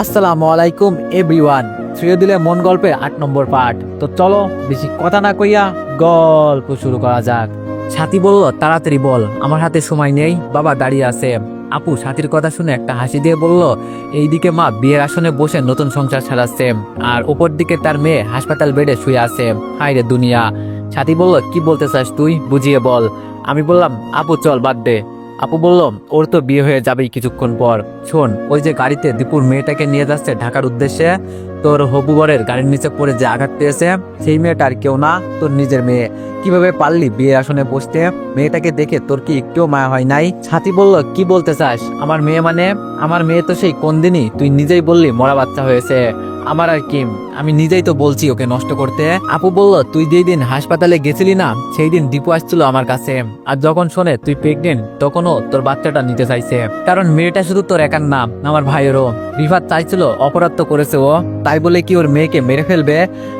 আসসালামু আলাইকুম, এভরিওয়ান। শ্রেয় দিলে মন গল্পের আট নম্বর পার্ট তো চলো, বেশি কথা না কইয়া গল্প শুরু করা যাক। সাথী বলল তাড়াতাড়ি বল। আমার হাতে সময় নেই, বাবা দাঁড়িয়ে আছে। আপু সাথীর কথা শুনে একটা হাসি দিয়ে বলল, এইদিকে মা বিয়ের আসনে বসে নতুন সংসার সারাচ্ছে, আর ওপর দিকে তার মেয়ে হাসপাতাল বেডে শুয়ে আছে। হায় রে দুনিয়া। সাথী বলল, কি বলতে চাস তুই? বুঝিয়ে বল। আমি বললাম, আপু, চল, বাদ দে। আপু বলল, ওর তো বিয়ে হয়ে যাবেই কিছুক্ষণ পর। শোন, ওই যে গাড়িতে দীপুর মেয়েটাকে নিয়ে যাচ্ছে ঢাকার উদ্দেশ্যে, তোর হবু বরের গাড়ির নিচে পড়ে যে আঘাত পেয়েছে, সেই মেয়েটা আর কেউ না, তোর নিজের মেয়ে। কীভাবে পারলি বিয়ে আসনে বসতে? মেয়েটাকে দেখে তোর কি একটুও মায়া হয় নাই? ছাতি বলল, কি বলতে চাস? আমার মেয়ে মানে? আমার মেয়ে তো সেই কোন দিনই, তুই নিজেই বললি মরা বাচ্চা হয়েছে। আমার আর কি আমি নিজেই তো বলছি ওকে নষ্ট করতে। আপু বলল, তুই যেই দিন হাসপাতালে গেছিলি না সেই দিন দীপু আসছিল আমার কাছে। আর যখন শোনে তুই প্রেগনেন্ট তখনও তোর বাচ্চাটা নিতে চাইছে। কারণ মেয়েটা শুধু তোর একার নাম, আমার ভাইয়েরও। রিফাত চাইছিল অপরাধ তো করেছে ও। তাই বলে কি ওর মেয়েকে মেরে ফেলবে?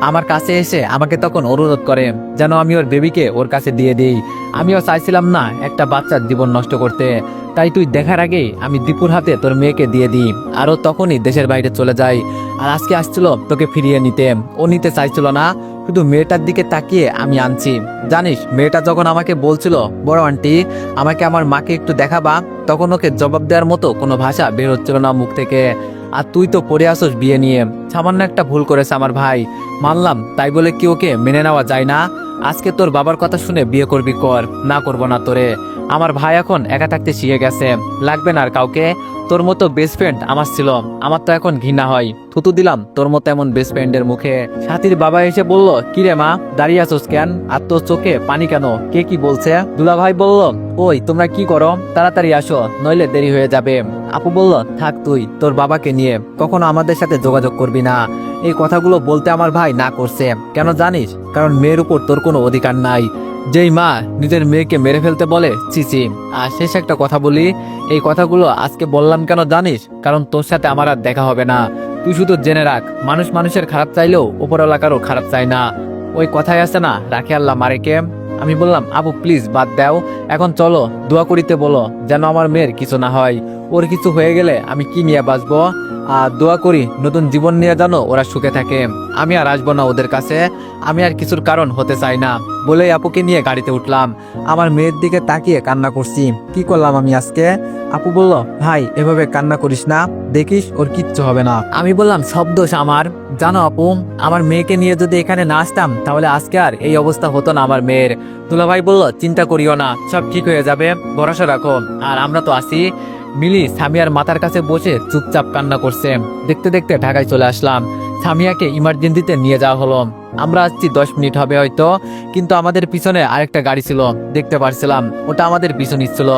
আমার কাছে এসে আমাকে তখন অনুরোধ করে, যেন আমি ওর বেবিকে ওর কাছে দিয়ে দিই। আমিও চাইছিলাম না একটা বাচ্চার জীবন নষ্ট করতে। তাই তুই দেখার আগে আমি দীপুর হাতে তোর মেয়েকে দিয়ে দিই। আরও তখনই দেশের বাইরে চলে যাই। আর আজকে আসছিল তোকে ফিরিয়ে নিতে। ও নিতে চাইছিল না, শুধু মেয়েটার দিকে তাকিয়ে আমি আনছি। জানিস, মেয়েটা যখন আমাকে বলছিল, বড় আন্টি, আমাকে আমার মাকে একটু দেখাবা, তখন ওকে জবাব দেওয়ার মতো কোনো ভাষা বের হচ্ছিল না মুখ থেকে। আর তুই তো পড়ে আসোস বিয়ে নিয়ে। সামান্য একটা ভুল করেছে আমার ভাই। মানলাম, তাই বলে কি ওকে মেনে নেওয়া যায় না? আজকে তোর বাবার কথা শুনে বিয়ে করবি কর, না করব না তোরে। আমার ভাই এখন একা থাকতে শিখে গেছে। লাগবে না আর কাউকে। তোর মতো বেস্ট ফ্রেন্ড আমার ছিল। আমার তো এখন ঘৃণা হয়। থুতু দিলাম, তোর মতো এমন বেস্ট ফ্রেন্ডের মুখে। সাথীর বাবা এসে বলল, কিরে মা, দাঁড়িয়ে আছো কেন? আর তোর চোখে পানি কেন? কে কি বলছে? দুলা ভাই বলল, ওই, তোমরা কি করো? তাড়াতাড়ি আসো, নইলে দেরি হয়ে যাবে। আপু বলল, থাক তুই, তোর বাবাকে নিয়ে। কখনো আমাদের সাথে যোগাযোগ করবি না। এই কথাগুলো বলতে আমার ভাই না করছে। কেন জানিস? কারণ মেয়ের উপর তোর কোনো অধিকার নাই। যেই মা নিজের মেয়েকে মেরে ফেলতে বলে চিচি আর শেষ একটা কথা বলি, এই কথাগুলো আজকে বললাম কেন জানিস? কারণ তোর সাথে আমার আর দেখা হবে না। তুই শুধু জেনে রাখ, মানুষ মানুষের খারাপ চাইলেও ওপরওয়ালা কারও খারাপ চায় না। ওই কথাই আছে না, রাখে আল্লাহ মারেকে। আমি বললাম, আবু প্লিজ বাদ দাও। এখন চলো, দোয়া করিতে বলো, যেন আমার মেয়ের কিছু না হয়। ওর কিছু হয়ে গেলে আমি কি নিয়ে বাঁচবো? আর দোয়া করি নতুন জীবন নিয়ে জানো ওরা সুখে থাকে। আমি আর আসব না ওদের কাছে। আমি আর কিছুর কারণ হতে চাই না। বলেই আপুকে নিয়ে গাড়িতে উঠলাম। আমার মেয়ের দিকে তাকিয়ে কান্না করছি। কি করলাম আমি আজকে? আপু বলল, ভাই, এভাবে কান্না করিস না। দেখিস ওর কিচ্ছু হবে না। আমি বললাম, সব দোষ আমার। জানো আপু, আমার মেয়েকে নিয়ে যদি এখানে না আসতাম, তাহলে আজকে আর এই অবস্থা হতো না আমার মেয়ের। দুলাভাই বলল, চিন্তা করিও না। সব ঠিক হয়ে যাবে। ভরসা রাখো। আর আমরা তো আসি মিলি, সামিয়ার মাথার কাছে বসে চুপচাপ কান্না করছে। দেখতে দেখতে ঢাকায় চলে আসলাম। সামিয়াকে ইমার্জেন্সিতে নিয়ে যাওয়া হলো। আমরা আসছি, দশ মিনিট হবে হয়তো। কিন্তু আমাদের পিছনে আরেকটা গাড়ি ছিল, দেখতে পারছিলাম। ওটা আমাদের পিছনে নিচ্ছিল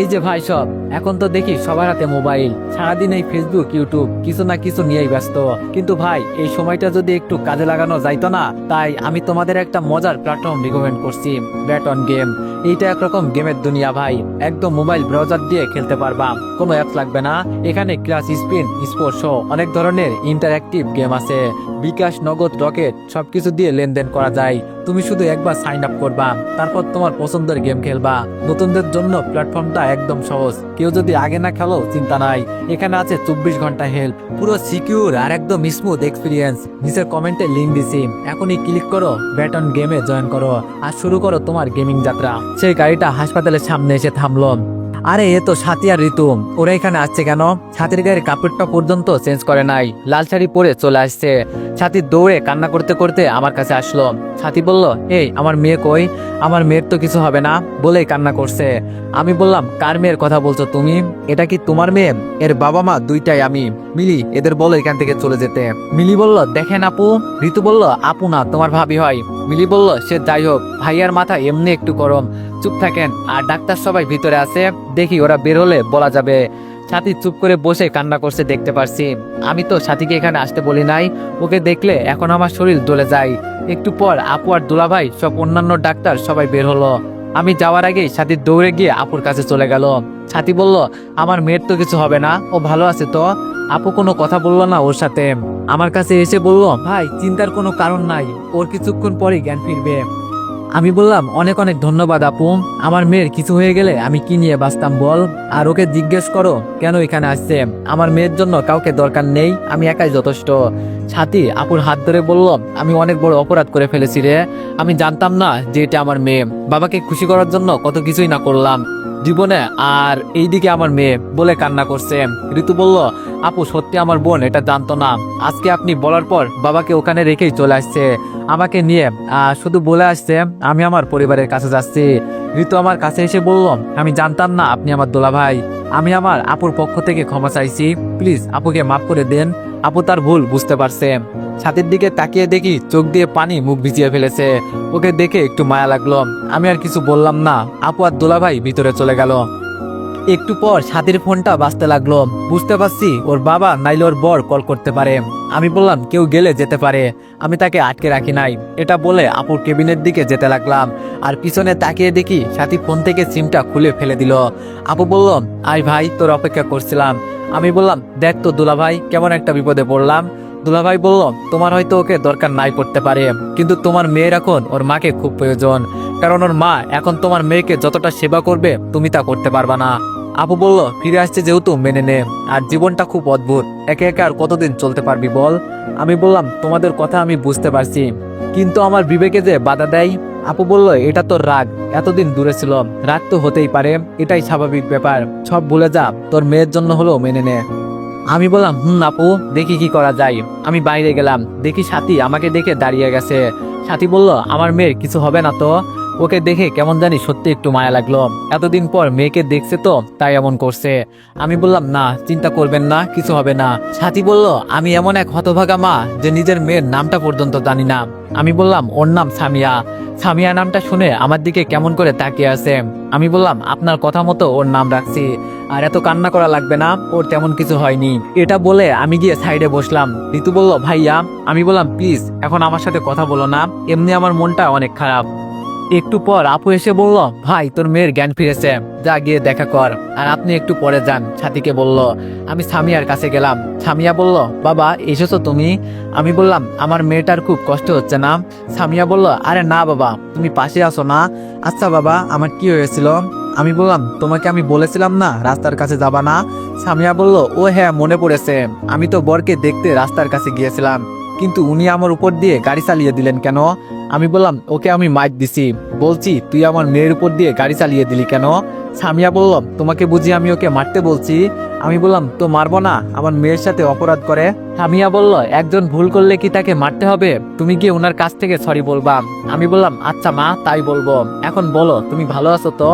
এই যে ভাই সব, এখন তো দেখি সবার হাতে মোবাইল। সারাদিন এই ফেসবুক ইউটিউব কিছু না কিছু নিয়েই ব্যস্ত। কিন্তু ভাই, এই সময়টা যদি একটু কাজে লাগানো যাইতো না, তাই আমি তোমাদের একটা মজার প্ল্যাটফর্ম রিকমেন্ড করছি ব্যাট অন গেম এইটা একরকম গেমের দুনিয়া ভাই। একদম মোবাইল ব্রাউজার দিয়ে খেলতে পারবা। কোনো অ্যাপস লাগবে না। এখানে ক্লাস স্পিন স্পোর্টস অনেক ধরনের ইন্টারঅ্যাক্টিভ গেম আছে। বিকাশ, নগদ রকেট সবকিছু দিয়ে লেনদেন করা যায়। তুমি শুধু একবার সাইন আপ করবা, তারপর তোমার পছন্দের গেম খেলবা। নতুনদের জন্য প্ল্যাটফর্মটা একদম সহজ। কেউ যদি আগে না খেলো, চিন্তা নাই। এখানে আছে চব্বিশ ঘণ্টা হেল্প পুরো সিকিউর আর একদম স্মুথ এক্সপিরিয়েন্স নিচের কমেন্টে লিঙ্ক দিছি। এখনই ক্লিক করো ব্যাটন গেমে জয়েন করো। আর শুরু করো তোমার গেমিং যাত্রা। সেই গাড়িটা হাসপাতালের সামনে এসে থামলো। আরে, এ তো সাথী আর ঋতু। ওরা এখানে আসছে কেন? ছাতির গায়ের কাপড়টা পর্যন্ত চেঞ্জ করে নাই। লাল শাড়ি পরে চলে আসছে। ছাতি দৌড়ে কান্না করতে করতে আমার কাছে আসলো। ছাতি বলল, এই, আমার মেয়ে কই? আমার মেয়ের তো কিছু হবে না, বলেই কান্না করছে। আমি বললাম, কার মেয়ের কথা বলছো তুমি? এটা কি তোমার মেয়ে? এর বাবা মা দুইটাই আমি। মিলি, এদের বলো এখান থেকে চলে যেতে। মিলি বলল, দেখেন আপু। ঋতু বলল, আপু না, তোমার ভাবি হয়। মিলি বলল, সে যাই হোক, ভাইয়ার মাথা এমনি একটু গরম। চুপ থাকেন। আর ডাক্তার সবাই ভিতরে আছে, দেখি ওরা বের হলে বলা যাবে। সাথী চুপ করে বসে কান্না করছে, দেখতে পারছি। আমি তো সাথীকে এখানে আসতে বলি নাই, ওকে দেখলে এখন আমার শরীর দলে যায়। একটু পর আপু আর দুলাভাই সব অন্যান্য ডাক্তার সবাই বের হলো। আমি যাওয়ার আগেই সাথী দৌড়ে গিয়ে আপুর কাছে চলে গেল। সাথী বলল, আমার মেয়ের তো কিছু হবে না, ও ভালো আছে তো? আপু কোনো কথা বলল না ওর সাথে। আমার কাছে এসে বলল, ভাই, চিন্তার কোনো কারণ নাই, ওর কিছুক্ষণ পরেই জ্ঞান ফিরবে। আমি বললাম, অনেক অনেক ধন্যবাদ আপু। আমার মেয়ের কিছু হয়ে গেলে আমি কি নিয়ে বাঁচতাম বল? আর ওকে জিজ্ঞেস করো, কেন এখানে আসছে? আমার মেয়ের জন্য কাউকে দরকার নেই, আমি একাই যথেষ্ট। ছাতি আপুর হাত ধরে বলল, আমি অনেক বড় অপরাধ করে ফেলেছি রে। আমি জানতাম না যে এটা আমার মেয়ে। বাবাকে খুশি করার জন্য কত কিছুই না করলাম। জীবনে আর এইদিকে আমার মেয়ে বলে কান্না করছে। ঋতু বলল, আপু, সত্যি আমার বোন এটা জানতো না। আজকে আপনি বলার পর বাবাকে ওখানে রেখেই চলে আসছে। আমাকে নিয়ে শুধু বলে আসছে, আমি আমার পরিবারের কাছে যাচ্ছি। ঋতু আমার কাছে এসে বলল, আমি জানতাম না আপনি আমার দোলা ভাই আমি আমার আপুর পক্ষ থেকে ক্ষমা চাইছি। প্লিজ, আপুকে মাফ করে দেন। আপু তার ভুল বুঝতে পারছে। ছাতির দিকে তাকিয়ে দেখি চোখ দিয়ে পানি মুখ ভিজিয়ে ফেলেছে। ওকে দেখে একটু মায়া লাগল। আমি আর কিছু বললাম না। আপু আর দোলা ভাই ভিতরে চলে গেল। একটু পর সাথীর ফোনটা বাঁচতে লাগল। বুঝতে পারছি ওর বাবা নাইলে ওর বর কল করতে পারে। আমি বললাম, কেউ গেলে যেতে পারে। আমি তাকে আটকে রাখি নাই। এটা বলে আপুর কেবিনের দিকে যেতে লাগলাম। আর পিছনে তাকিয়ে দেখি সাথী ফোন থেকে সিমটা খুলে ফেলে দিল। আপু বলল আই ভাই, তোর অপেক্ষা করছিলাম। আমি বললাম, দেখ তো দুলা ভাই কেমন একটা বিপদে পড়লাম। দুলাভাই বলল, তোমার হয়তো ওকে দরকার নাই পড়তে পারে, কিন্তু তোমার মেয়ের এখন ওর মাকে খুব প্রয়োজন। কারণ ওর মা এখন তোমার মেয়েকে যতটা সেবা করবে, তুমি তা করতে পারবা না। আপু বলল, ফিরে আসছে যেহেতু, মেনে নে। আর জীবনটা খুব অদ্ভুত। একে একে আর কতদিন চলতে পারবি বল? আমি বললাম, তোমাদের কথা আমি বুঝতে পারছি। কিন্তু আমার বিবেকে যে বাধা দেয়? আপু বলল, এটা তোর রাগ। এতদিন দূরে ছিল রাগ তো হতেই পারে। এটাই স্বাভাবিক ব্যাপার। সব ভুলে যা। তোর মেয়ের জন্য হলো মেনে নে। আমি বললাম, হুম, আপু, দেখি কি করা যায়। আমি বাইরে গেলাম। দেখি সাথী আমাকে দেখে দাঁড়িয়ে গেছে। সাথী বলল, আমার মেয়ের কিছু হবে না তো? ওকে দেখে কেমন জানি সত্যি একটু মায়া লাগল। এতদিন পর মেয়েকে দেখছে তো, তাই এমন করছে। আমি বললাম, না, চিন্তা করবেন না, কিছু হবে না। সাথী বলল, আমি এমন এক হতভাগা মা যে নিজের মেয়ের নামটা পর্যন্ত জানি না। আমি বললাম, ওর নাম সামিয়া। সামিয়া নামটা শুনে আমার দিকে কেমন করে তাকিয়ে আছে। আমি বললাম, আপনার কথা মতো ওর নাম রাখছি। আর এত কান্না করা লাগবে না, ওর তেমন কিছু হয়নি। এটা বলে আমি গিয়ে সাইডে বসলাম। ঋতু বলল, ভাইয়া। আমি বললাম, প্লিজ, এখন আমার সাথে কথা বলো না। এমনি আমার মনটা অনেক খারাপ। একটু পর আপু এসে বলল, ভাই, তোর মেয়ের জ্ঞান ফিরেছে। যা গিয়ে দেখা কর। আর আপনি একটু পরে যান, ছাতিকে বলল, আমি সামিয়ার কাছে গেলাম। সামিয়া বলল, বাবা, এসেছ তুমি? আমি বললাম, আমার মেয়েটার খুব কষ্ট হচ্ছে না। সামিয়া বলল, আরে না, বাবা, তুমি পাশে আসো না? আচ্ছা বাবা, আমার কি হয়েছিল? আমি বললাম, তোমাকে আমি বলেছিলাম না রাস্তার কাছে যাবা না? সামিয়া বলল, ও হ্যাঁ মনে পড়েছে। আমি তো বরকে দেখতে রাস্তার কাছে গিয়েছিলাম। কিন্তু উনি আমার উপর দিয়ে গাড়ি চালিয়ে দিলেন কেন? আমি বললাম, ওকে আমি মাইক দিছি। বলছি, তুই আমার মেয়ের উপর দিয়ে গাড়ি চালিয়ে দিলি কেন? সামিয়া বললাম তোমাকে বুঝি আমি ওকে মারতে বলছি। আমি বললাম, তো মারবো না, আমার মেয়ের সাথে অপরাধ করে। সামিয়া বলল, একজন ভুল করলে কি তাকে মারতে হবে? তুমি গিয়ে ওনার কাছ থেকে সরি বলবা। আমি বললাম আচ্ছা মা, তাই বলব। এখন বলো, তুমি ভালো আছো তো?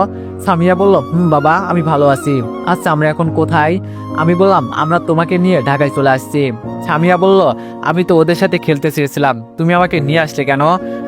সামিয়া বলল, হুম, বাবা, আমি ভালো আছি। আচ্ছা আমরা এখন কোথায়? আমি বললাম, আমরা তোমাকে নিয়ে ঢাকায় চলে আসছি। সামিয়া বলল, আমি তো ওদের সাথে খেলতে চেয়েছিলাম। তুমি আমাকে নিয়ে আসলে কেন?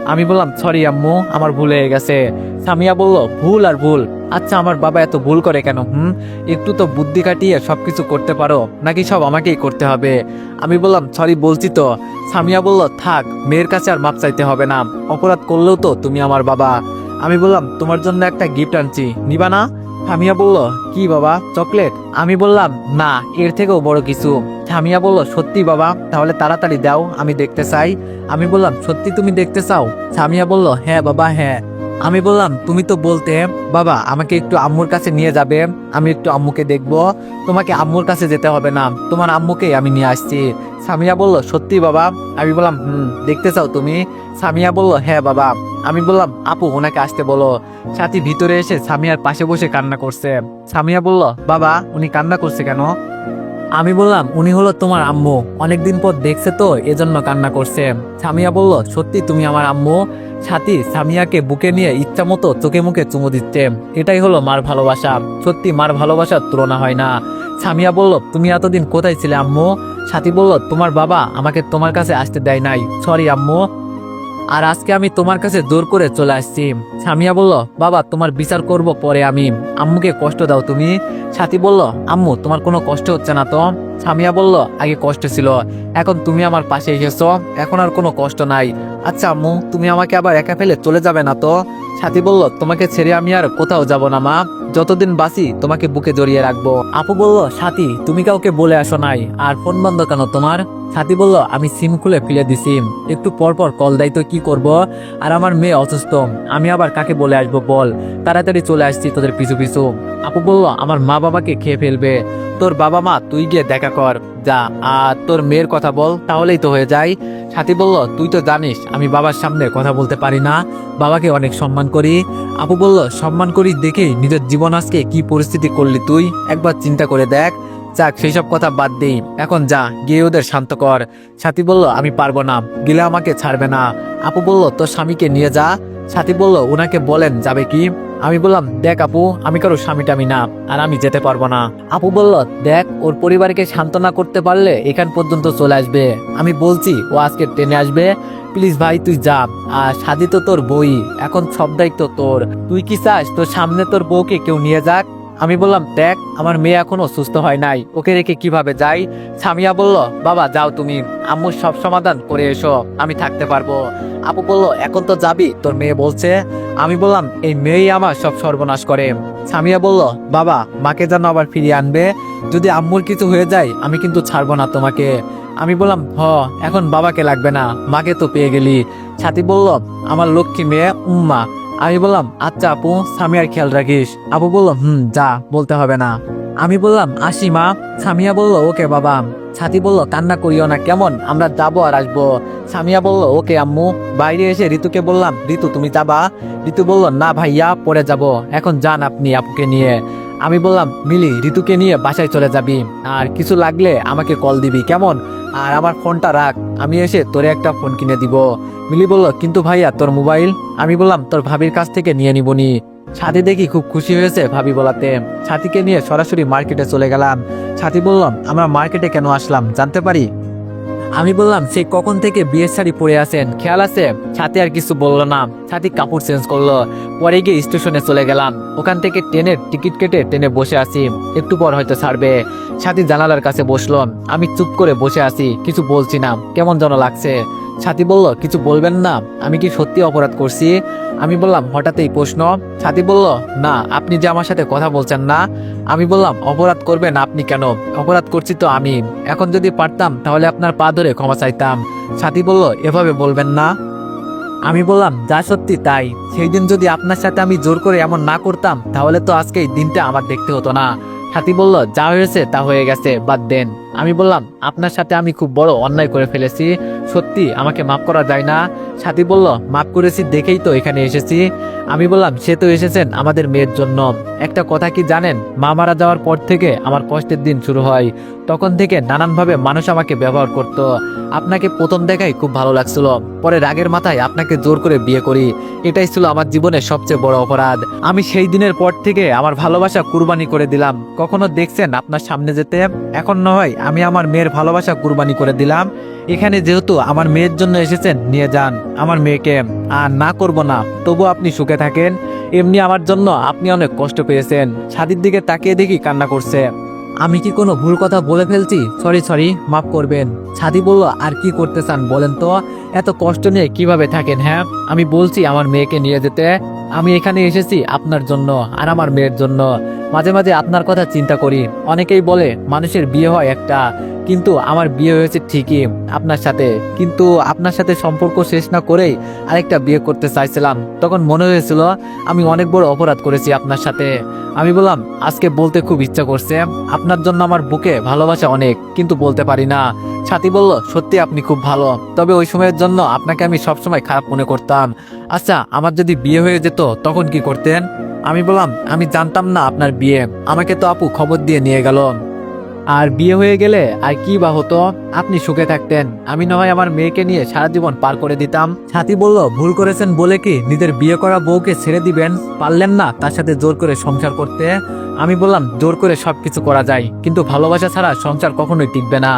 আমি বললাম, সরি আম্মু, আমার ভুল হয়ে গেছে। সামিয়া বলল, ভুল আর ভুল। আচ্ছা আমার বাবা এত ভুল করে কেন, হুম? একটু তো বুদ্ধি কাটিয়ে সবকিছু করতে পারো, নাকি সব আমাকেই করতে হবে? আমি বললাম, সরি, বলছি তো। সামিয়া বলল, থাক, মেয়ের কাছে আর মাপ চাইতে হবে না। অপরাধ করলেও তো তুমি আমার বাবা। আমি বললাম, তোমার জন্য একটা গিফট আনছি। নিবা না? থামিয়া বলল, কি বাবা, চকলেট? আমি বললাম, না, এর থেকেও বড় কিছু। থামিয়া বলল, সত্যি বাবা, তাহলে তাড়াতাড়ি দাও, আমি দেখতে চাই। আমি বললাম, সত্যি তুমি দেখতে চাও? সামিয়া বলল হ্যাঁ বাবা হ্যাঁ। আমি বললাম, তুমি তো বলতে, বাবা, আমাকে একটু আম্মুর কাছে নিয়ে যাবে, আমি একটু আম্মুকে দেখব। তোমাকে আম্মুর কাছে যেতে হবে না, তোমার আম্মুকে আমি নিয়ে আসছি। সামিয়া বলল, সত্যি বাবা? আমি বললাম, হুম, দেখতে চাও তুমি? সামিয়া বলল হ্যাঁ বাবা। আমি বললাম, আপু, ওনাকে আসতে বলো। সাথী ভিতরে এসে সামিয়ার পাশে বসে কান্না করছে। সামিয়া বলল, বাবা, উনি কান্না করছে কেন? আমি বললাম, উনি হলো তোমার আম্মু। অনেকদিন পর দেখছে তো, এজন্য কান্না করছে। সামিয়া বলল, সত্যি তুমি আমার আম্মু? সাথী, সামিয়াকে বুকে নিয়ে ইচ্ছা মতো চোখে মুখে চুমু দিচ্ছে। এটাই হলো মার ভালোবাসা। সত্যি মার ভালোবাসার তুলনা হয় না। সামিয়া বলল, তুমি এতদিন কোথায় ছিলে আম্মু? সাথী বলল, তোমার বাবা আমাকে তোমার কাছে আসতে দেয় নাই। সরি আম্মু। আর আজকে আমি তোমার কাছে জোর করে চলে আসছি। সামিয়া বলল, বাবা, তোমার বিচার করব পরে আমি। আম্মুকে কষ্ট দাও তুমি। সাথী বলল, আম্মু, তোমার কোনো কষ্ট হচ্ছে না তো? সামিয়া বলল, আগে কষ্ট ছিল, এখন তুমি আমার পাশে এসেছ, এখন আর কোনো কষ্ট নাই। আচ্ছা আম্মু, তুমি আমাকে আবার একা ফেলে চলে যাবে না তো? সাথী বলল, তোমাকে ছেড়ে আমি আর কোথাও যাব না, মা। যতদিন বাঁচি, তোমাকে বুকে জড়িয়ে রাখব। আপু বলল, সাথী, তুমি কাউকে বলে আসো নাই, আর ফোন বন্ধ কেন তোমার? সাথী বলল, আমি সিম খুলে ফেলে দিছি। একটু পর পর কল দেয় তো কি করব? আর আমার মেয়ে অসুস্থ, আমি আবার কাকে বলে আসব বল? তাড়াতাড়ি চলে আসছি তোদের পিছু পিছু। আপু বলল, আমার মা বাবাকে খেয়ে ফেলবে। তোর বাবা মা তুই গিয়ে দেখা কর। যা, আর তোর মেয়ের কথা বল, তাহলেই তো হয়ে যায়। সাথী বলল, তুই তো জানিস, আমি বাবার সামনে কথা বলতে পারি না। বাবাকে অনেক সম্মান করি। আপু বলল, সম্মান করি দেখে নিজের জীবন আজকে কি পরিস্থিতি করলি তুই? একবার চিন্তা করে দেখ। যাক সেই সব কথা বাদ দিই। এখন যা, গিয়ে ওদের শান্ত কর। সাথী বলল, আমি পারব না, গেলে আমাকে ছাড়বে না। আপু বলল, তোর স্বামীকে নিয়ে যা। সাথী বলল, ওনাকে বলেন, যাবে কি? আমি বললাম, দেখ আপু, আমি কারও স্বামী টামি না, আর আমি যেতে পারব না। আপু বলল, দেখ, ওর পরিবারকে সান্ত্বনা করতে পারলে এখান পর্যন্ত চলে আসবে। আমি বলছি, ও আজকে ট্রেনে আসবে। প্লিজ ভাই, তুই যা। আর সাদি তো তোর বই। এখন সব দায়িত্ব তোর। তুই কি চাস তোর সামনে তোর বউকে কেউ নিয়ে যাক? আমি বললাম, দেখ, আমার মেয়ে এখনও সুস্থ হয় নাই। ওকে রেখে কীভাবে যাই? সামিয়া বলল, বাবা, যাও তুমি। আম্মু সব সমাধান করে এসো। আমি থাকতে পারব। আপু বলল, এখন তো যাবি? তোর মেয়ে বলছে, আমি বললাম, এই মেয়েই আমার সব সর্বনাশ করে। সামিয়া বলল, বাবা, মাকে যেন আবার ফিরিয়ে আনবে। যদি আম্মুর কিছু হয়ে যায়, আমি কিন্তু ছাড়বো না তোমাকে। আমি বললাম, হ, এখন বাবাকে লাগবে না। মাকে তো পেয়ে গেলি। ছাতি বলল, আমার লক্ষ্মী মেয়ে উম্মা। আমি বললাম আচ্ছা আপু, সামিয়ার খেয়াল রাখিস। আপু বলল, হুম, যা, বলতে হবে না। আমি বললাম, আসি মা। সামিয়া বলল, ওকে বাবা। ছাতি বলল, কান্না করিও না, কেমন? আমরা যাব আর আসব। সামিয়া বলল, ওকে আম্মু। বাইরে এসে ঋতুকে বললাম, ঋতু, তুমি যাবা? ঋতু বলল, না ভাইয়া, পরে যাব। এখন যান আপনি আপুকে নিয়ে। আমি বললাম, মিলি, ঋতুকে নিয়ে বাসায় চলে যাবি। আর কিছু লাগলে আমাকে কল দিবি, কেমন? আর আমার ফোনটা রাখ। আমি এসে তোরে একটা ফোন কিনে দিব। মিলি বলল, কিন্তু ভাইয়া, তোর মোবাইল আমি বললাম, তোর ভাবির কাছ থেকে নিয়ে নিবনি। ছাতি দেখি খুব খুশি হয়েছে ভাবি বলাতে। ছাতিকে নিয়ে সরাসরি মার্কেটে চলে গেলাম। ছাতি বললাম আমরা মার্কেটে কেন আসলাম? জানতে পারি? আমি বললাম, সে কখন থেকে বিয়ের শাড়ি পরে আছেন? খেয়াল আছে? ছাতি আর কিছু বলল না। ছাতি কাপড় চেঞ্জ করল। পরে গিয়ে স্টেশনে চলে গেলাম। ওখান থেকে ট্রেনের টিকিট কেটে ট্রেনে বসে আসি একটু পর হয়তো ছাড়বে। ছাতি জানালার কাছে বসল। আমি চুপ করে বসে আছি। কিছু বলছি না। কেমন যেন লাগছে। ছাতি বলল, কিছু বলবেন না, আমি কি সত্যি অপরাধ করছি? আমি বললাম, হঠাৎ এই প্রশ্ন। ছাতি বলল, না, আপনি যে আমার সাথে কথা বলছেন না। আমি বললাম, অপরাধ করবেন আপনি কেন? অপরাধ করছি তো আমি। এখন যদি পারতাম, তাহলে আপনার পা ধরে ক্ষমা চাইতাম। ছাতি বলল, এভাবে বলবেন না। আমি বললাম, যা সত্যি তাই। সেই দিন যদি আপনার সাথে আমি জোর করে এমন না করতাম, তাহলে তো আজকে এই দিনটা আমার দেখতে হতো না। সাথী বলল, যা হয়েছে তা হয়ে গেছে, বাদ দেন। আমি বললাম, আপনার সাথে আমি খুব বড় অন্যায় করে ফেলেছি। সত্যি, আমাকে মাফ করা যায় না। সাথী বলল, মাফ করেছি দেখেই তো এখানে এসেছি। আমি বললাম, সে তো এসেছেন আমাদের মেয়ের জন্য। একটা কথা কি জানেন, মা মারা যাওয়ার পর থেকে আমার কষ্টের দিন শুরু হয়। তখন থেকে নানানভাবে মানুষ আমাকে ব্যবহার করত। আপনাকে প্রথম দেখাই খুব ভালো লাগছিল, পরে রাগের মাথায় আপনাকে জোর করে বিয়ে করি। এটাই ছিল আমার জীবনের সবচেয়ে বড় অপরাধ। আমি সেই দিনের পর থেকে আমার ভালোবাসা কুরবানি করে দিলাম। কখনো দেখছেন আপনার সামনে যেতে? এখন নয় আমি আমার মেয়ের ভালোবাসা কুরবানি করে দিলাম। এখানে যেহেতু আমার মেয়ের জন্য এসেছেন, নিয়ে যান। আমার মেয়েকে আর না করব না তবু আপনি সুখে থাকেন। এমনি আমার জন্য আপনি অনেক কষ্ট পেয়েছেন। ছাদির দিকে তাকিয়ে দেখি কান্না করছে। আমি কি কোনো ভুল কথা বলে ফেলছি? সরি সরি মাফ করবেন। ছাদি বলল, আর কি করতে চান বলেন তো? এত কষ্ট নিয়ে কীভাবে থাকেন হ্যাঁ? আমি বলছি আমার মেয়েকে নিয়ে যেতে। আমি এখানে এসেছি আপনার জন্য আর আমার মেয়ের জন্য। মাঝে মাঝে আপনার কথা চিন্তা করি। অনেকেই বলে, মানুষের বিয়ে হয় একটা। কিন্তু আমার বিয়ে হয়েছে ঠিকই আপনার সাথে। কিন্তু আপনার সাথে সম্পর্ক শেষ না করেই আরেকটা বিয়ে করতে চাইছিলাম। তখন মনে হয়েছিল আমি অনেক বড় অপরাধ করেছি আপনার সাথে। আমি বললাম, আজকে বলতে খুব ইচ্ছা করছে। আপনার জন্য আমার বুকে ভালোবাসা অনেক, কিন্তু বলতে পারি না। ছাতি বলল, সত্যি আপনি খুব ভালো। তবে ওই সময়ের জন্য আপনাকে আমি সবসময় খারাপ মনে করতাম। আচ্ছা আমার যদি বিয়ে হয়ে যেত, তখন কি করতেন? আমি বললাম, আমি জানতাম না আপনার বিয়ে। আমাকে তো আপু খবর দিয়ে নিয়ে গেল। আর বিয়ে হয়ে গেলে আর কি বা হতো? আপনি সুখে থাকতেন। আমি না হয় আমার মেয়েকে নিয়ে সারা জীবন পার করে দিতাম। ছাতি বলল, ভুল করেছেন বলে কি নিজের বিয়ে করা বউকে ছেড়ে দিবেন? পারলেন না তার সাথে জোর করে সংসার করতে? আমি বললাম, জোর করে সবকিছু করা যায়, কিন্তু ভালোবাসা ছাড়া সংসার কখনোই টিকবে না।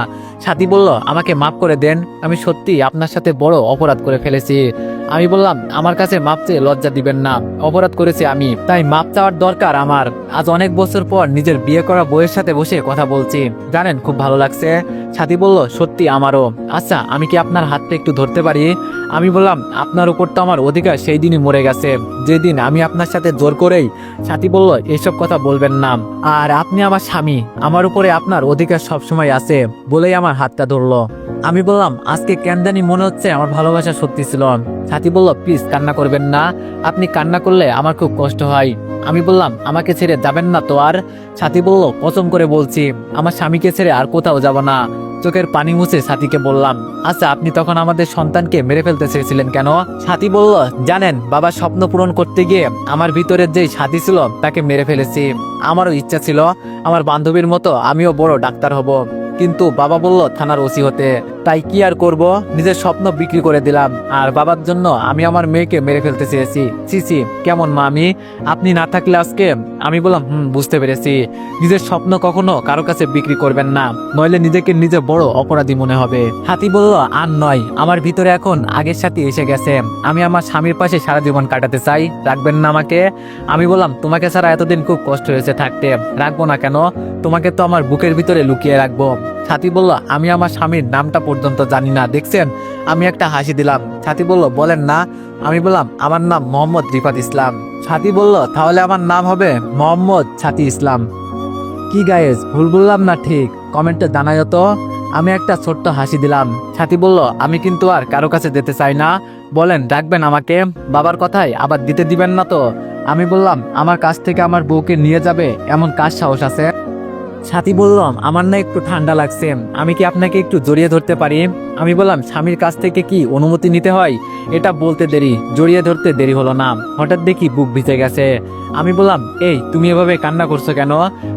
সাথী বলল, আমাকে মাফ করে দেন, আমি সত্যি আপনার সাথে বড় অপরাধ করে ফেলেছি। আমি বললাম, আমার কাছে মাপ চেয়ে লজ্জা দিবেন না, অপরাধ করেছি আমি, তাই মাপ চাওয়ার দরকার আমার। আজ অনেক বছর পর নিজের বিয়ে করা বউয়ের সাথে বসে কথা বলছি। জানেন, খুব ভালো লাগছে। সাথী বলল, সত্যি আমারও। আচ্ছা আমি কি আপনার হাতটা একটু ধরতে পারি? আমি বললাম, আপনার উপর তো আমার অধিকার, সেই দিনই মরে গেছে। যেদিন আমি আপনার সাথে জোর করেই সাথী বলল, এসব কথা বলবেন না। আর আপনি আমার স্বামী, আমার উপরে আপনার অধিকার সবসময় আছে, বলেই আমার হাতটা ধরলো। আমি বললাম, আজকে কেন জানি মনে হচ্ছে আমার ভালোবাসা সত্যি ছিল। সাথী বলল, প্লিজ কান্না করবেন না। আপনি কান্না করলে আমার খুব কষ্ট হয়। আমি বললাম, আমাকে ছেড়ে যাবেন না তো আর? সাথী বলল, কসম করে বলছি, আমার স্বামীকে ছেড়ে আর কোথাও যাব না। চোখের পানি মুছে সাথীকে বললাম আচ্ছা আপনি তখন আমাদের সন্তানকে মেরে ফেলতে চেয়েছিলেন কেন? সাথী বলল, জানেন, বাবা স্বপ্ন পূরণ করতে গিয়ে আমার ভিতরের যেই সাথী ছিল, তাকে মেরে ফেলেছি। আমারও ইচ্ছা ছিল, আমার বান্ধবীর মতো আমিও বড় ডাক্তার হব। কিন্তু বাবা বলল, থানার ওসি হতে। তাই কি আর করব? নিজের স্বপ্ন বিক্রি করে দিলাম। আর বাবার জন্য আমি আমার মেয়েকে মেরে ফেলতে চেয়েছি। সিসি কেমন মা আমি? আপনি না থাকলে আজকে? আমি বললাম, হুম, বুঝতে পেরেছি। নিজের স্বপ্ন কখনো কারও কাছে বিক্রি করবেন না। নইলে নিজেকে নিজে বড় অপরাধী মনে হবে। হাতি বলল, আর নয়। আমার ভিতরে এখন আগের সাথে এসে গেছে। আমি আমার স্বামীর পাশে সারা জীবন কাটাতে চাই। রাখবেন না আমাকে? আমি বললাম, তোমাকে ছাড়া এতদিন খুব কষ্ট হয়েছে থাকতে। রাখব না কেন? তোমাকে তো আমার বুকের ভিতরে লুকিয়ে রাখব। ছাতি বলল, আমি আমার স্বামীর নামটা পর্যন্ত জানি না, দেখছেন? আমি একটা হাসি দিলাম। ছাতি বলল, বলেন না। আমি বললাম, আমার নাম মোহাম্মদ রিফাত ইসলাম। ছাতি বলল, তাহলে আমার নাম হবে মোহাম্মদ ছাতি ইসলাম। কি গায়েস, ভুল বললাম না ঠিক? কমেন্টে জানাই তো। আমি একটা ছোট্ট হাসি দিলাম। ছাতি বলল, আমি কিন্তু আর কারও কাছে যেতে চাই না। বলেন, ডাকবেন আমাকে? বাবার কথায় আবার দিতে দিবেন না তো? আমি বললাম, আমার কাছ থেকে আমার বউকে নিয়ে যাবে? এমন কাজ সাহস আছে? সাথী বললাম, আমার না একটু ঠান্ডা লাগছে। আমি কি আপনাকে একটু জড়িয়ে ধরতে পারি? আমি বললাম, স্বামীর কাছ থেকে কি অনুমতি নিতে হয়? এটা বলতে দেরি, জড়িয়ে ধরতে দেরি হলো না। হঠাৎ দেখি বুক ভিজে গেছে। আমি বললাম, এই, তুমি এভাবে কান্না করছ কেন?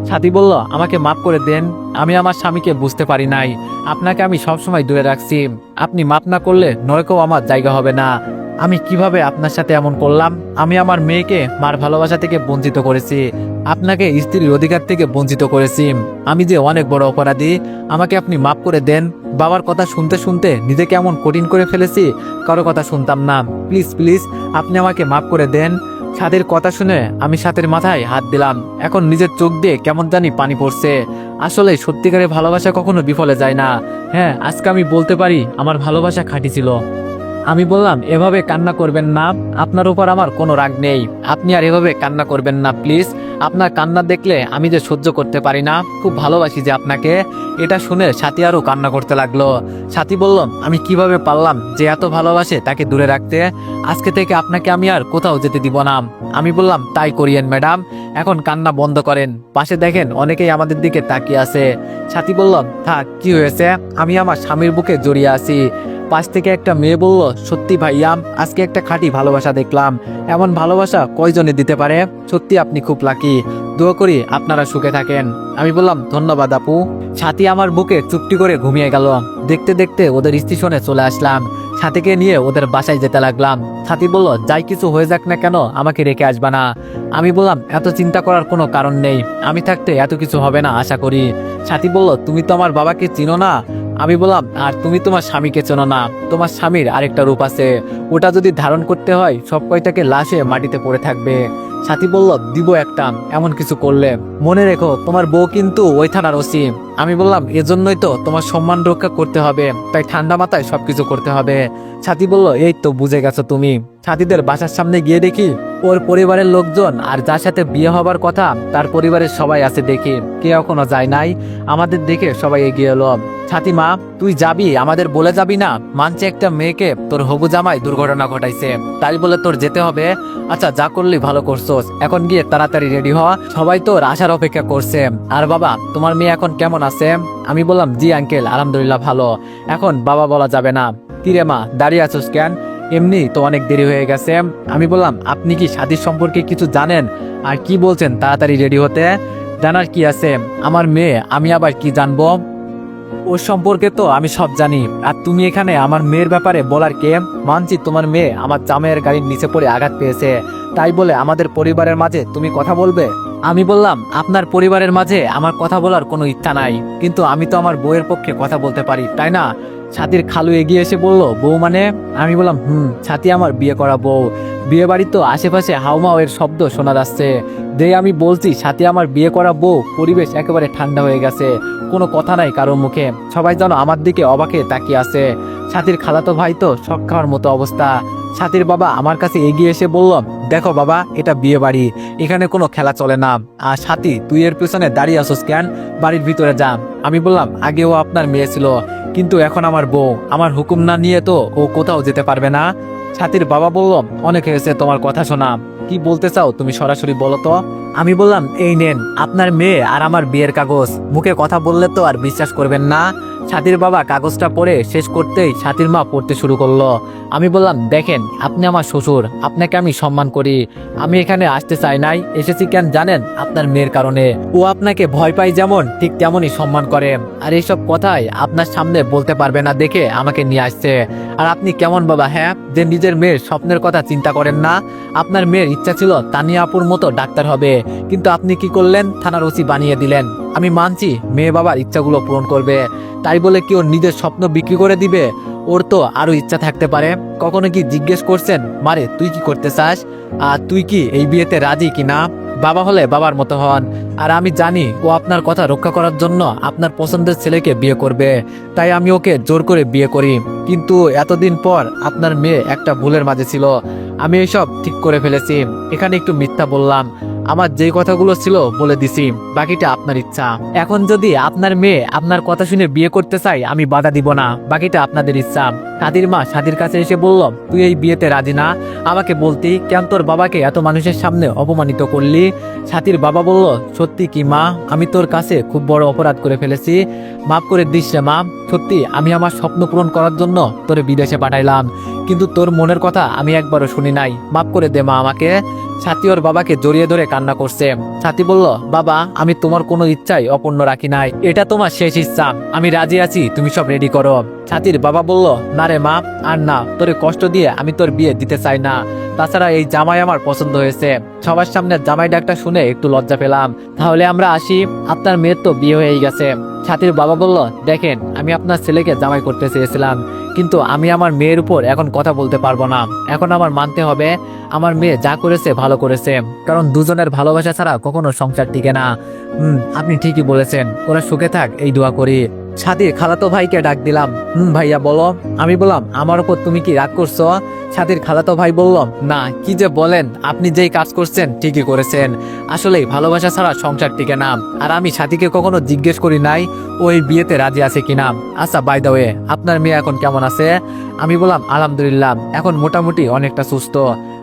সাথী বলল, আমাকে মাফ করে দেন। আমি আমার স্বামীকে বুঝতে পারি নাই। আপনাকে আমি সবসময় দূরে রাখছি। আপনি মাপ না করলে নরকেও আমার জায়গা হবে না। আমি কীভাবে আপনার সাথে এমন করলাম? আমি আমার মেয়েকে মার ভালোবাসা থেকে বঞ্চিত করেছি। আপনাকে স্ত্রীর অধিকার থেকে বঞ্চিত করেছি। আমি যে অনেক বড় অপরাধী, আমাকে আপনি মাফ করে দেন। বাবার কথা শুনতে শুনতে নিজেকে এমন কঠিন করে ফেলেছি, কারও কথা শুনতাম না। প্লিজ প্লিজ, আপনি আমাকে মাফ করে দেন। সাথের কথা শুনে আমি সাথের মাথায় হাত দিলাম। এখন নিজের চোখ দিয়ে কেমন জানি পানি পড়ছে। আসলে সত্যিকারের ভালোবাসা কখনো বিফলে যায় না। হ্যাঁ আজকে আমি বলতে পারি আমার ভালোবাসা খাঁটি ছিল। আমি বললাম, এভাবে কান্না করবেন না, আপনার উপর আমার কোনো রাগ নেই। আপনি আর এভাবে কান্না করবেন না, প্লিজ। আপনার কান্না দেখলে আমি যে সহ্য করতে পারি না, খুব ভালোবাসি যে আপনাকে। এটা শুনে সাথী আরও কান্না করতে লাগল। সাথী বলল, আমি কীভাবে পারলাম যে এত ভালোবাসে তাকে দূরে রাখতে? আজকে থেকে আপনাকে আমি আর কোথাও যেতে দিব না। আমি বললাম, তাই করিয়েন, ম্যাডাম। এখন কান্না বন্ধ করেন। পাশে দেখেন অনেকেই আমাদের দিকে তাকিয়ে আছে। সাথী বললাম থাক, কি হয়েছে? আমি আমার স্বামীর বুকে জড়িয়ে আছি। পাশ থেকে একটা মেয়ে বলল, সত্যি ভাইয়া আজকে একটা খাঁটি ভালোবাসা দেখলাম। এমন ভালোবাসা কয়জনে দিতে পারে? সত্যি আপনি খুব লাকি দোয়া করি আপনারা সুখে থাকেন। আমি বললাম, ধন্যবাদ আপু। সাথী আমার বুকে চুপটি করে ঘুমিয়ে গেল। দেখতে দেখতে ওদের স্টেশনে চলে আসলাম। সাথীকে নিয়ে ওদের বাসায় যেতে লাগলাম। সাথী বলল, যাই কিছু হয়ে যাক না কেন, আমাকে রেখে আসবা না। আমি বললাম, এত চিন্তা করার কোনো কারণ নেই। আমি থাকতে এত কিছু হবে না, আশা করি। সাথী বলল, তুমি তো আমার বাবাকে চিনো না? আমি বললাম, আর তুমি তোমার স্বামীকে চেনো না, তোমার স্বামীর আরেকটা রূপ আছে। ওটা যদি ধারণ করতে হয়, সব কয়টাকে লাশে মাটিতে পড়ে থাকবে। সাথী বলল, দিব একটা, এমন কিছু করলে। মনে রেখো, তোমার বউ কিন্তু ওই থানার ওসি। আমি বললাম, এজন্যই তো তোমার সম্মান রক্ষা করতে হবে, তাই ঠান্ডা মাথায় সবকিছু করতে হবে। সাথী বলল, এই তো বুঝে গেছো তুমি। সাথীদের বাসার সামনে গিয়ে দেখি, ওর পরিবারের লোকজন আর যার সাথে বিয়ে হবার কথা, তার পরিবারের সবাই আছে দেখি। কে এখনও যায় নাই, আমাদের দেখে সবাই এগিয়ে এলো। ছাতিমা তুই যাবি? আমাদের বলে যাবি না? মানছে একটা মেয়েকে তোর হবু জামাই দুর্ঘটনা ঘটাইছে। তাই বলে তোর যেতে হবে। আচ্ছা যা করলি ভালো করছোস। এখন গিয়ে তাড়াতাড়ি রেডি হ। সবাই তোর আসার অপেক্ষা করছে। আর বাবা, তোমার মেয়ে এখন কেমন আছে? আমি বললাম, জি আঙ্কেল আলহামদুলিল্লাহ ভালো। এখন বাবা বলা যাবে না। কিরে মা, দাঁড়িয়ে আছোস কেন? এমনি তো অনেক দেরি হয়ে গেছে। আমি বললাম, আপনি কি স্বাদীর সম্পর্কে কিছু জানেন? আর কি বলছেন তাড়াতাড়ি রেডি হতে? জানার কি আছে? আমার মেয়ে, আমি আবার কি জানব? ওর সম্পর্কে তো আমি সব জানি। আর তুমি এখানে আমার মেয়ের ব্যাপারে বলার কে? মানছি তোমার মেয়ে আমার জামাইয়ের গাড়ির নিচে পড়ে আঘাত পেয়েছে। তাই বলে আমাদের পরিবারের মাঝে তুমি কথা বলবে? আমি বললাম, আপনার পরিবারের মাঝে আমার কথা বলার কোনো ইচ্ছা নাই। কিন্তু আমি তো আমার বউয়ের পক্ষে কথা বলতে পারি, তাই না? ছাতির খালু এগিয়ে এসে বলল, বউ মানে? আমি বললাম, হুম, ছাতি আমার বিয়ে করা বউ। বিয়ে বাড়ি তো আশেপাশে হাউমাও এর শব্দ শোনা যাচ্ছে। যে আমি বলছি সাথে আমার বিয়ে করা বউ, পরিবেশ একেবারে ঠান্ডা হয়ে গেছে। কোনো কথা নাই কারও মুখে। সবাই যেন আমার দিকে অবাকে তাকিয়ে আছে। সাথীর খালাতো ভাই তো শখ খাওয়ার মতো অবস্থা। সাথীর বাবা আমার কাছে এগিয়ে এসে বলল, দেখো বাবা, এটা বিয়ে বাড়ি এখানে কোনো খেলা চলে না। আর সাথী তুই এর পিছনে দাঁড়িয়ে আসোস কেন? বাড়ির ভিতরে যা। আমি বললাম, আগেও আপনার মেয়ে ছিল, কিন্তু এখন আমার বউ। আমার হুকুম না নিয়ে তো ও কোথাও যেতে পারবে না। সাথীর বাবা বলল, অনেক হয়েছে, তোমার কথা শোনা। কি বলতে চাও তুমি সরাসরি বলো তো? আমি বললাম, এই নেন, আপনার মেয়ে আর আমার বিয়ের কাগজ। মুখে কথা বললে তো আর বিশ্বাস করবেন না। সাথীর বাবা কাগজটা পড়ে শেষ করতেই সাথীর মা পড়তে শুরু করল। আমি বললাম, দেখেন, আপনি আমার শ্বশুর, আপনাকে আমি সম্মান করি। আমি এখানে আসতে চাই নাই, এসেছি কেন জানেন? আপনার মেয়ের কারণে। ও আপনাকে ভয় পায় যেমন, ঠিক তেমনই সম্মান করে। আর এইসব কথাই আপনার সামনে বলতে পারবে না দেখে আমাকে নিয়ে আসছে। আর আপনি কেমন বাবা হ্যাঁ? যে নিজের মেয়ের স্বপ্নের কথা চিন্তা করেন না। আপনার মেয়ের ইচ্ছা ছিল তানিয়া আপুর মতো ডাক্তার হবে। কিন্তু আপনি কি করলেন? থানার ওসি বানিয়ে দিলেন। আমি মানছি মেয়ে বাবার ইচ্ছাগুলো পূরণ করবে। তাই বলে কি ওর নিজের স্বপ্ন বিক্রি করে দিবে? ওর তো আরও ইচ্ছা থাকতে পারে। কখনো কি জিজ্ঞেস করছেন, মারে, তুই কি করতে চাস? আর তুই কি এই বিয়েতে রাজি কি না বাবা হলে বাবার মতো হন। আর আমি জানি ও আপনার কথা রক্ষা করার জন্য আপনার পছন্দের ছেলেকে বিয়ে করবে। তাই আমি ওকে জোর করে বিয়ে করি। কিন্তু এতদিন পর আপনার মেয়ে একটা ভুলের মাঝে ছিল। আমি এসব ঠিক করে ফেলেছি। এখানে একটু মিথ্যা বললাম। আমার যে কথাগুলো ছিল বলে দিছি, বাকিটা আপনার ইচ্ছা। এখন যদি আপনার মেয়ে আপনার কথা শুনে বিয়ে করতে চাই আমি বাধা দিব না। বাকিটা আপনাদের ইচ্ছা। সাদির মা সাদির কাছে এসে বলল, তুই এই বিয়েতে রাজি না? আমাকে বলতি কেন তোর বাবাকে এত মানুষের সামনে অপমানিত করলি? সাথীর বাবা বলল, সত্যি কি মা? আমি তোর কাছে খুব বড় অপরাধ করে ফেলেছি। মাফ করে দিস রে মা। সত্যি, আমি আমার স্বপ্ন পূরণ করার জন্য তোরে বিদেশে পাঠাইলাম। কিন্তু তোর মনের কথা আমি একবারও শুনি নাই। মাফ করে দে মা আমাকে। সাথী ওর বাবাকে জড়িয়ে ধরে কান্না করছে। সাথী বলল, বাবা, আমি তোমার কোনো ইচ্ছাই অপূর্ণ রাখি নাই। এটা তোমার শেষ ইচ্ছা। আমি রাজি আছি, তুমি সব রেডি করো। সাথীর বাবা বলল, না রে মা, আর না, তোরে কষ্ট দিয়ে আমি তোর বিয়ে দিতে চাই না। তাছাড়া এই জামাই আমার পছন্দ হয়েছে। সবার সামনে জামাই ডাকটা শুনে একটু লজ্জা পেলাম। তাহলে আমরা আসি, আপনার মেয়ের তো বিয়ে হয়ে গেছে। সাথীর বাবা বলল, দেখেন, আমি আপনার ছেলেকে জামাই করতে চেয়েছিলাম, কিন্তু আমি আমার মেয়ের উপর এখন কথা বলতে পারব না। এখন আমার মানতে হবে, আমার মেয়ে যা করেছে ভালো করেছে। কারণ দুজনের ভালোবাসা ছাড়া কখনো সংসার টিকে না। হুম, আপনি ঠিকই বলেছেন। ওরা সুখে থাক, এই দোয়া করি। সাথীর খালাতো ভাইকে ডাক দিলাম। হুম ভাইয়া, বলো। আমি বললাম, আমার উপর তুমি কি রাগ করছ? সাথীর খালাতো ভাই বলল, না, কি যে বলেন, আপনি যেই কাজ করছেন, ঠিকই করেছেন। আসলে ভালোবাসা ছাড়া সংসার টিকে না। আর আমি সাথীকে কখনো জিজ্ঞেস করি নাই, ওই বিয়েতে রাজি আছে কিনা। আচ্ছা বাই দা ওয়ে আপনার মেয়ে এখন কেমন আছে? আমি বললাম, আলহামদুলিল্লাহ, এখন মোটামুটি অনেকটা সুস্থ।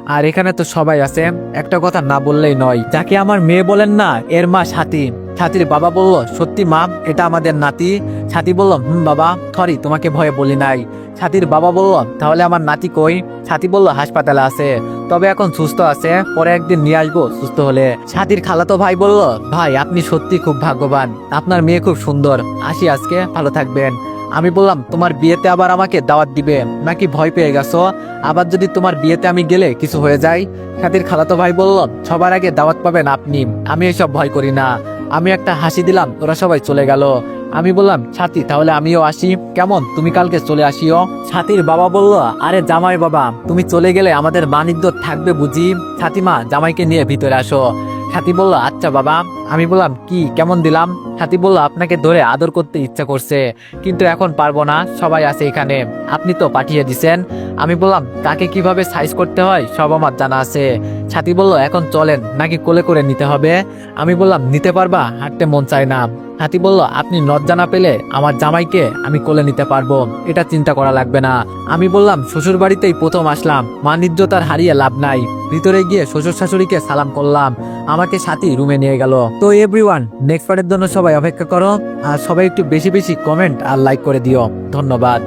আর এখানে তো সবাই আছে, একটা কথা না বললেই নয়। যাকে আমার মেয়ে বলেন না, এর মা সাথী। সাথীর বাবা বলল, সত্যি মা, এটা আমাদের নাতি? ছাতি বলল, হুম বাবা সরি তোমাকে ভয়ে বলি নাই। ছাতির বাবা বলল, তাহলে আমার নাতি কই? ছাতি বলল, হাসপাতালে আছে, তবে এখন সুস্থ আছে, পরে একদিন নিয়ে আসব সুস্থ হলে। সাথীর খালাতো ভাই বলল, ভাই, আপনি সত্যি খুব ভাগ্যবান, আপনার মেয়ে খুব সুন্দর, আসি আজকে, ভালো থাকবেন। আমি বললাম, তোমার বিয়েতে আবার আমাকে দাওয়াত দিবে, নাকি ভয় পেয়ে গেছো? আবার যদি তোমার বিয়েতে আমি গেলে কিছু হয়ে যায়? সাথীর খালাতো ভাই বলল, সবার আগে দাওয়াত পাবেন আপনি, আমি এসব ভয় করি না। আমি একটা হাসি দিলাম ওরা সবাই চলে গেল। আমি বললাম, ছাতি, তাহলে আমিও আসি। কেমন? তুমি কালকে চলে আসিও? ছাতির বাবা বলল, আরে জামাই বাবা, তুমি চলে গেলে আমাদের বাণিজ্য থাকবে বুঝি? ছাতিমা জামাইকে নিয়ে ভিতরে আসো। সাথী বলল আচ্ছা বাবা। আমি বললাম, কি, কেমন দিলাম? হাতি বলল, আপনাকে ধরে আদর করতে ইচ্ছা করছে, কিন্তু এখন পারব না, সবাই আছে এখানে, আপনি তো পাঠিয়ে দিছেন। আমি বললাম, তাকে কীভাবে সাইজ করতে হয়, সব আমার জানা আছে। ছাতি বলল, এখন চলেন, নাকি কোলে করে নিতে হবে? আমি বললাম, নিতে পারবা, হাঁটতে মন চায় না। হাতি বলল, আপনি লজ্জা না পেলে আমার জামাইকে আমি কোলে নিতে পারব। এটা চিন্তা করা লাগবে না। আমি বললাম শ্বশুর বাড়িতেই প্রথম আসলাম। মানিজ্যতার হারিয়ে লাভ নাই। ভিতরে গিয়ে শ্বশুর শাশুড়িকে সালাম করলাম। আমাকে সাথী রুমে নিয়ে গেল। তো এভরিওয়ান নেক্সট পার্টের জন্য সবাই অপেক্ষা করো। আর সবাই একটু বেশি বেশি কমেন্ট আর লাইক করে দিও। ধন্যবাদ।